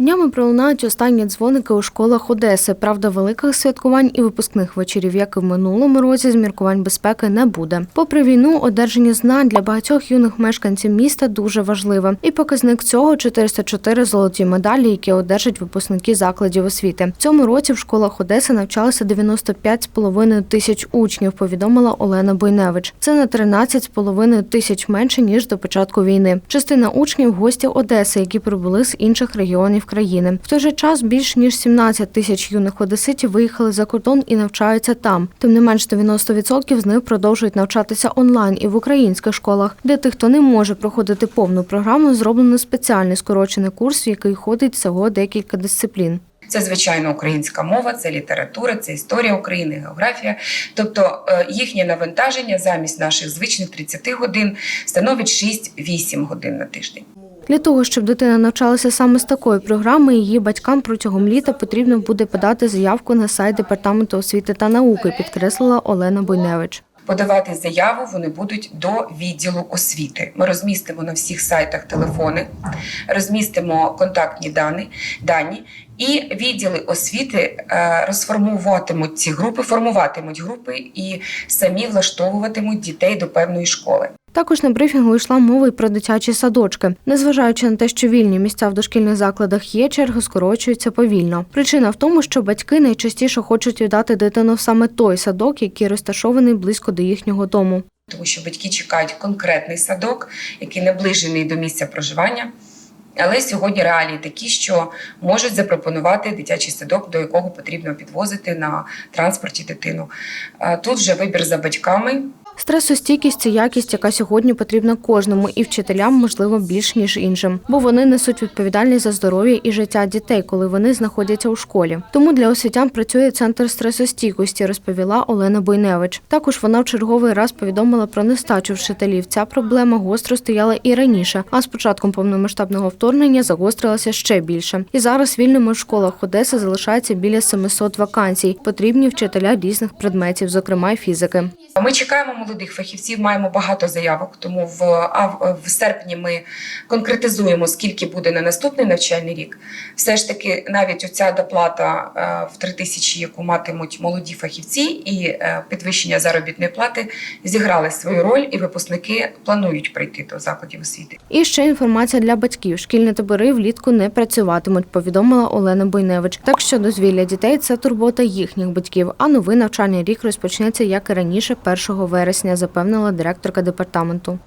Днями пролунають останні дзвоники у школах Одеси. Правда, великих святкувань і випускних вечорів, як і в минулому році, з міркувань безпеки не буде. Попри війну, одержання знань для багатьох юних мешканців міста дуже важливе. І показник цього 404 золоті медалі, які одержать випускники закладів освіти. В цьому році в школах Одеси навчалося 95,5 тисяч учнів. Повідомила Олена Бойневич. Це на 13,5 тисяч менше ніж до початку війни. Частина учнів гості Одеси, які прибули з інших регіонів країни. В той же час більш ніж 17 тисяч юних одеситів виїхали за кордон і навчаються там. Тим не менш, 90% з них продовжують навчатися онлайн і в українських школах. Для тих, хто не може проходити повну програму, зроблено спеціальний скорочений курс, в який ходить всього декілька дисциплін. Це звичайно українська мова, це література, це історія України, географія. Тобто е, їхнє навантаження замість наших звичних 30 годин становить 6-8 годин на тиждень. Для того, щоб дитина навчалася саме з такої програми, її батькам протягом літа потрібно буде подати заявку на сайт департаменту освіти та науки, підкреслила Олена Бойневич. Подавати заяву вони будуть до відділу освіти. Ми розмістимо на всіх сайтах телефони, розмістимо контактні дані, дані і відділи освіти е, розформуватимуть ці групи, формуватимуть групи і самі влаштовуватимуть дітей до певної школи. Також на брифінгу йшла мова й про дитячі садочки. Незважаючи на те, що вільні місця в дошкільних закладах є, черги скорочуються повільно. Причина в тому, що батьки найчастіше хочуть віддати дитину саме той садок, який розташований близько до їхнього дому. тому що батьки чекають конкретний садок, який наближений до місця проживання. Але сьогодні реалії такі, що можуть запропонувати дитячий садок, до якого потрібно підвозити на транспорті дитину. Тут вже вибір за батьками. Стресостійкість це якість, яка сьогодні потрібна кожному, і вчителям, можливо, більш ніж іншим, бо вони несуть відповідальність за здоров'я і життя дітей, коли вони знаходяться у школі. Тому для освітян працює центр стресостійкості, розповіла Олена Бойневич. Також вона в черговий раз повідомила про нестачу вчителів. Ця проблема гостро стояла і раніше, а з початком повномасштабного вторгнення загострилася ще більше. І зараз вільними в школах Одеси залишається біля 700 вакансій. Потрібні вчителя різних предметів, зокрема й фізики. Ми чекаємо молодих фахівців, маємо багато заявок. Тому в, в серпні ми конкретизуємо, скільки буде на наступний навчальний рік. Все ж таки, навіть оця доплата е, в 3 тисячі, яку матимуть молоді фахівці, і е, підвищення заробітної плати зіграли свою роль, і випускники планують прийти до закладів освіти. І ще інформація для батьків. Шкільні табори влітку не працюватимуть, повідомила Олена Бойневич. Так що дозвілля дітей це турбота їхніх батьків. А новий навчальний рік розпочнеться як і раніше, 1 вересня, запевнила директорка департаменту.